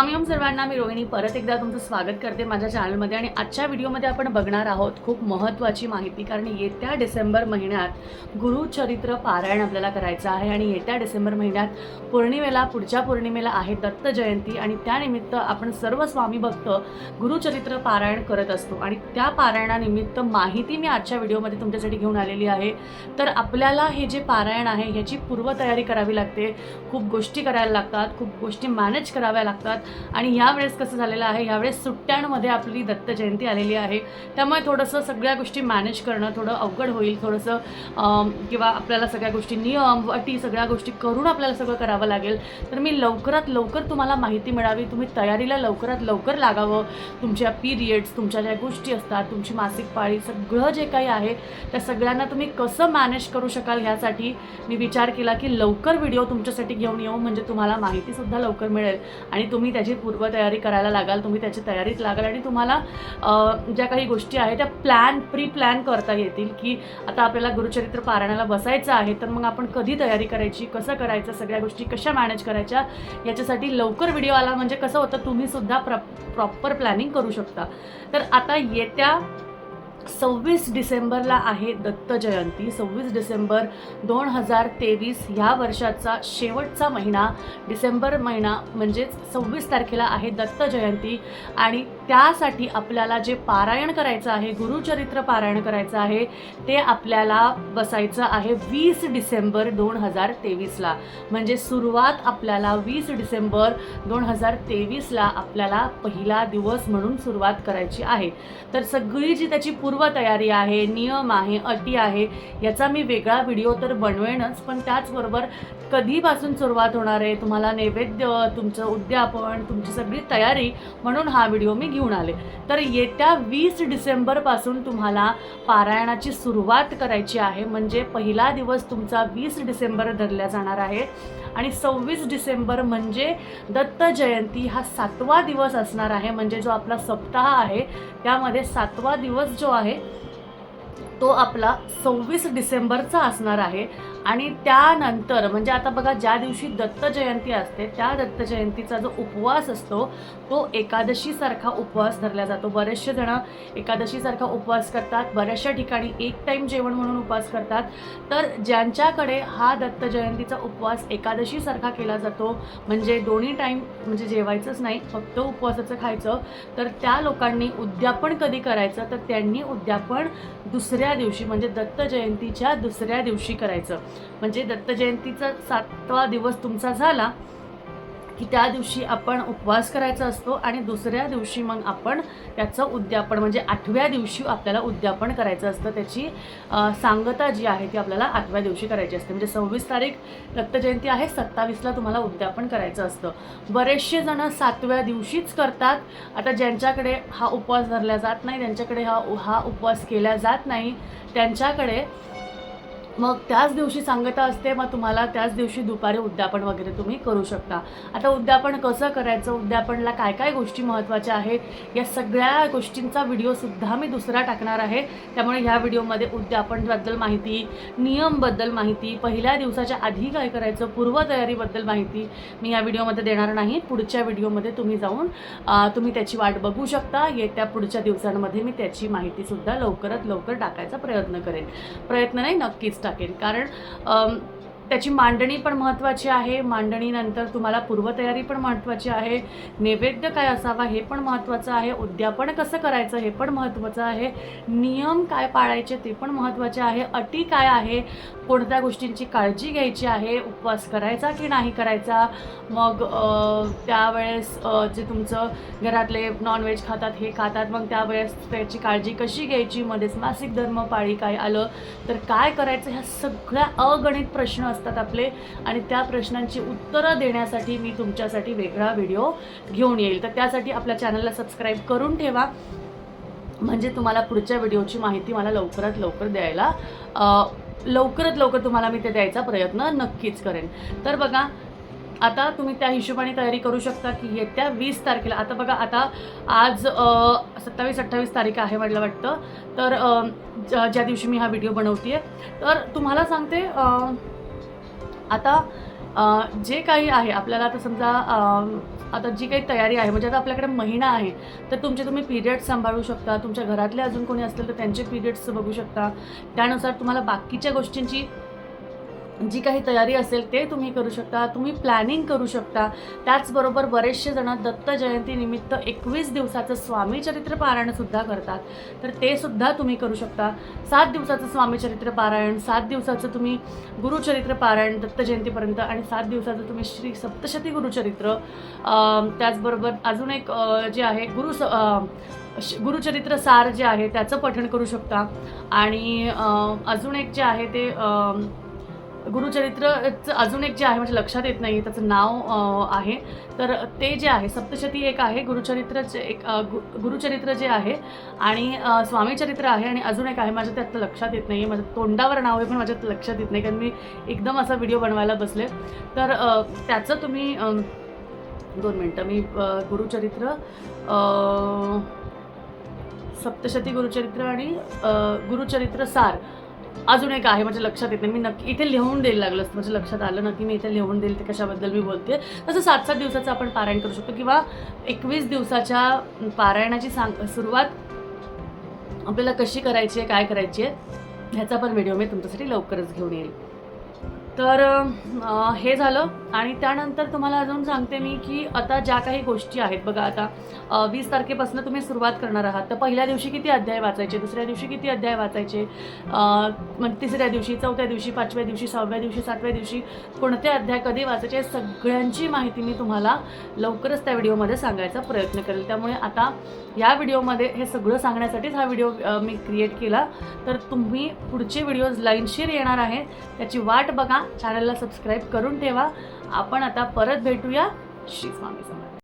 स्वामी ओम सर्वांना मी रोहिणी परत एकदा तुमचं स्वागत करते माझ्या चॅनलमध्ये आणि आजच्या व्हिडिओमध्ये आपण बघणार आहोत खूप महत्त्वाची माहिती कारण येत्या डिसेंबर महिन्यात गुरुचरित्र पारायण आपल्याला करायचं आहे. आणि येत्या डिसेंबर महिन्यात पौर्णिमेला पुढच्या पौर्णिमेला आहे दत्त जयंती. आणि त्यानिमित्त आपण सर्व स्वामी भक्त गुरुचरित्र पारायण करत असतो. आणि त्या पारायणानिमित्त माहिती मी आजच्या व्हिडिओमध्ये तुमच्यासाठी घेऊन आलेली आहे. तर आपल्याला हे जे पारायण आहे ह्याची पूर्वतयारी करावी लागते. खूप गोष्टी करायला लागतात खूप गोष्टी मॅनेज कराव्या लागतात. आणि ह्यावेळेस कसं झालेलं आहे? यावेळेस सुट्ट्यांमध्ये आपली दत्त जयंती आलेली आहे. त्यामुळे थोडंसं सगळ्या गोष्टी मॅनेज करणं थोडं अवघड होईल. थोडंसं किंवा आपल्याला सगळ्या गोष्टी नियम अटी सगळ्या गोष्टी करून आपल्याला सगळं करावं लागेल. तर मी लवकरात लवकर तुम्हाला माहिती मिळावी. तुम्ही तयारीला लवकरात लवकर लागावं. तुमच्या पिरियड्स तुमच्या ज्या गोष्टी असतात तुमची मासिक पाळी सगळं जे काही आहे त्या सगळ्यांना तुम्ही कसं मॅनेज करू शकाल ह्यासाठी मी विचार केला की लवकर व्हिडिओ तुमच्यासाठी घेऊन येऊ. म्हणजे तुम्हाला माहितीसुद्धा लवकर मिळेल. आणि तुम्ही त्याची पूर्वतयारी करायला लागाल तुम्ही त्याची तयारीत लागाल आणि तुम्हाला ज्या काही गोष्टी आहेत त्या प्लॅन प्री प्लॅन करता येतील की आता आपल्याला गुरुचरित्र पारायणाला बसायचं आहे तर मग आपण कधी तयारी करायची कसं करायचं सगळ्या गोष्टी कशा मॅनेज करायच्या याच्यासाठी लवकर व्हिडिओ आला. म्हणजे कसं होतं तुम्हीसुद्धा प्र प्रॉपर प्लॅनिंग करू शकता. तर आता येत्या सव्वीस डिसेंबरला आहे दत्त जयंती. सव्वीस डिसेंबर दोन हजार तेवीस ह्या वर्षाचा शेवटचा महिना. डिसेंबर महिना म्हणजेच सव्वीस तारखेला आहे दत्त जयंती. आणि त्यासाठी आपल्याला जे पारायण करायचं आहे गुरुचरित्र पारायण करायचं आहे ते आपल्याला बसायचं आहे वीस डिसेंबर दोन हजार तेवीसला. म्हणजे सुरुवात आपल्याला वीस डिसेंबर दोन हजार तेवीसला आपल्याला पहिला दिवस म्हणून सुरुवात करायची आहे. तर सगळी जी त्याची पूर्वतयारी आहे नियम आहे अटी आहे याचा मी वेगळा व्हिडिओ तर बनवेनच पण त्याचबरोबर कधीपासून सुरुवात होणार आहे तुम्हाला नैवेद्य तुमचं उद्यापन तुमची सगळी तयारी म्हणून हा व्हिडिओ मी घेऊन आले. तर येत्या वीस डिसेंबरपासून तुम्हाला पारायणाची सुरुवात करायची आहे म्हणजे पहिला दिवस तुमचा वीस डिसेंबर धरला जाणार आहे आणि सव्वीस डिसेंबर म्हणजे दत्त जयंती हा सातवा दिवस असणार आहे म्हणजे जो आपला सप्ताह आहे त्यामध्ये सातवा दिवस जो आहे. तो आपला सव्वीस डिसेंबरचा असणार आहे. आणि त्यानंतर म्हणजे आता बघा ज्या दिवशी दत्त जयंती असते त्या दत्त जयंतीचा जो उपवास असतो तो एकादशीसारखा उपवास धरला जातो. बरेचसे जण एकादशीसारखा उपवास करतात. बऱ्याचशा ठिकाणी एक टाईम जेवण म्हणून उपवास करतात. तर ज्यांच्याकडे हा दत्त जयंतीचा उपवास एकादशीसारखा केला जातो म्हणजे दोन्ही टाईम म्हणजे जेवायचंच नाही फक्त उपवासाचं खायचं तर त्या लोकांनी उद्यापन कधी करायचं? तर त्यांनी उद्यापन दुसऱ्या दिवशी म्हणजे दत्त जयंतीच्या दुसऱ्या दिवशी करायचं. म्हणजे दत्त जयंतीचा सातवा दिवस तुमचा झाला. की त्या दिवशी आपण उपवास करायचा असतो आणि दुसऱ्या दिवशी मग आपण त्याचं उद्यापन म्हणजे आठव्या दिवशी आपल्याला उद्यापन करायचं असतं. त्याची सांगता जी आहे ती आपल्याला आठव्या दिवशी करायची असते. म्हणजे सव्वीस तारीख रक्तजयंती आहे सत्तावीसला तुम्हाला उद्यापन करायचं असतं. बरेचसे जण सातव्या दिवशीच करतात. आता ज्यांच्याकडे हा उपवास धरला जात नाही त्यांच्याकडे हा हा उपवास केला जात नाही त्यांच्याकडे मग त्याच दिवशी सांगता असते मग तुम्हाला त्याच दिवशी दुपारी उद्यापन वगैरे तुम्ही करू शकता. आता उद्यापन कसं करायचं? उद्यापनला काय काय गोष्टी महत्त्वाच्या आहेत? या सगळ्या गोष्टींचा व्हिडिओसुद्धा मी दुसरा टाकणार आहे. त्यामुळे ह्या व्हिडिओमध्ये उद्यापनबद्दल माहिती नियमबद्दल माहिती पहिल्या दिवसाच्या आधी काय करायचं पूर्वतयारीबद्दल माहिती मी या व्हिडिओमध्ये देणार नाही. पुढच्या व्हिडिओमध्ये तुम्ही जाऊन तुम्ही त्याची वाट बघू शकता. येत्या पुढच्या दिवसांमध्ये मी त्याची माहितीसुद्धा लवकरात लवकर टाकायचा प्रयत्न करेन. प्रयत्न नाही नक्कीच. टाकेन. कारण त्याची मांडणी पण महत्त्वाची आहे. मांडणीनंतर तुम्हाला पूर्वतयारी पण महत्त्वाची आहे. नैवेद्य काय असावा हे पण महत्त्वाचं आहे. उद्यापन कसं करायचं हे पण महत्त्वाचं आहे. नियम काय पाळायचे ते पण महत्त्वाचे आहे. अटी काय आहे? कोणत्या गोष्टींची काळजी घ्यायची आहे? उपवास करायचा की नाही करायचा? मग त्यावेळेस जे तुमचं घरातले नॉनव्हेज खातात हे खातात. मग त्यावेळेस त्याची काळजी कशी घ्यायची? मध्येच मासिक धर्म पाळी काय आलं? तर काय करायचं? ह्या सगळ्या अगणित प्रश्न असतात. आपले. आणि त्या प्रश्नांची उत्तरं देण्यासाठी मी तुमच्यासाठी वेगळा व्हिडिओ घेऊन येईल. तर त्यासाठी आपल्या चॅनलला सबस्क्राईब करून ठेवा. म्हणजे तुम्हाला पुढच्या व्हिडिओची माहिती मला लवकरात लवकर द्यायला लवकरात लवकर तुम्हाला मी ते द्यायचा प्रयत्न नक्कीच करेन. तर बघा आता तुम्ही त्या हिशोबाने तयारी करू शकता की येत्या वीस तारखेला आता बघा आता आज सत्तावीस अठ्ठावीस तारीख आहे म्हटलं वाटतं. तर ज्या दिवशी मी हा व्हिडिओ बनवते तर तुम्हाला सांगते आता जे काही आहे आपल्याला आता समजा आता जी काही तयारी आहे म्हणजे आता आपल्याकडे महिना आहे तर तुमचे तुम्ही पिरियड्स सांभाळू शकता तुमच्या घरातले अजून कोणी असतील तर त्यांचे पिरियड्स बघू शकता. त्यानुसार तुम्हाला बाकीच्या गोष्टींची जी काही तयारी असेल ते तुम्ही करू शकता तुम्ही प्लॅनिंग करू शकता. त्याचबरोबर बरेचसे जण दत्त जयंतीनिमित्त एकवीस दिवसाचं स्वामी चरित्र पारायणसुद्धा करतात. तर ते सुद्धा तुम्ही करू शकता. सात दिवसाचं स्वामी चरित्र पारायण सात दिवसाचं तुम्ही गुरुचरित्र पारायण दत्त जयंतीपर्यंत आणि सात दिवसाचं तुम्ही श्री सप्तशती गुरुचरित्र त्याचबरोबर अजून एक जे आहे गुरु स- श- गुरुचरित्र सार जे आहे त्याचं पठण करू शकता. आणि अजून एक जे आहे ते गुरुचरित्रचं अजून एक जे आहे म्हणजे लक्षात येत नाही त्याचं नाव आहे. तर ते जे आहे सप्तशती एक आहे गुरुचरित्रचे एक गु गुरुचरित्र जे आहे आणि स्वामीचरित्र आहे आणि अजून एक आहे माझ्या त्यात लक्षात येत नाही आहे माझ्या तोंडावर नाव आहे पण माझ्यात लक्षात येत नाही कारण मी एकदम असा व्हिडिओ बनवायला बसले. तर त्याचं तुम्ही दोन मिनटं मी गुरुचरित्र सप्तशती गुरुचरित्र आणि गुरुचरित्र सार अजून एक आहे माझ्या लक्षात येत नाही. मी नक्की इथे लिहून द्यायला लागलं असतं. माझ्या लक्षात आलं नक्की मी इथे लिहून देईल ते कशाबद्दल मी बोलते. तसं सात सात दिवसाचं आपण पारायण करू शकतो किंवा एकवीस दिवसाच्या पारायणाची सांग सुरुवात आपल्याला कशी करायची आहे काय करायची आहे ह्याचा पण व्हिडिओ मी तुमच्यासाठी लवकरच घेऊन येईल. तर हे झालं. आणि त्यानंतर तुम्हाला अजून सांगते मी की आता ज्या काही गोष्टी आहेत बघा आता वीस तारखेपासून तुम्ही सुरुवात करणार आहात. तर पहिल्या दिवशी किती अध्याय वाचायचे दुसऱ्या दिवशी किती अध्याय वाचायचे मग तिसऱ्या दिवशी चौथ्या दिवशी पाचव्या दिवशी सहाव्या दिवशी सातव्या दिवशी कोणते अध्याय कधी वाचायचे सगळ्यांची माहिती मी तुम्हाला लवकरच त्या व्हिडिओमध्ये सांगायचा प्रयत्न करेल. त्यामुळे आता या व्हिडिओमध्ये हे सगळं सांगण्यासाठीच हा व्हिडिओ मी क्रिएट केला. तर तुम्ही पुढचे व्हिडिओज लाईनशीर येणार आहे त्याची वाट बघा. चॅनलला सबस्क्राईब करून ठेवा. आपण आता परत भेटूया श्री स्वामी समर्थ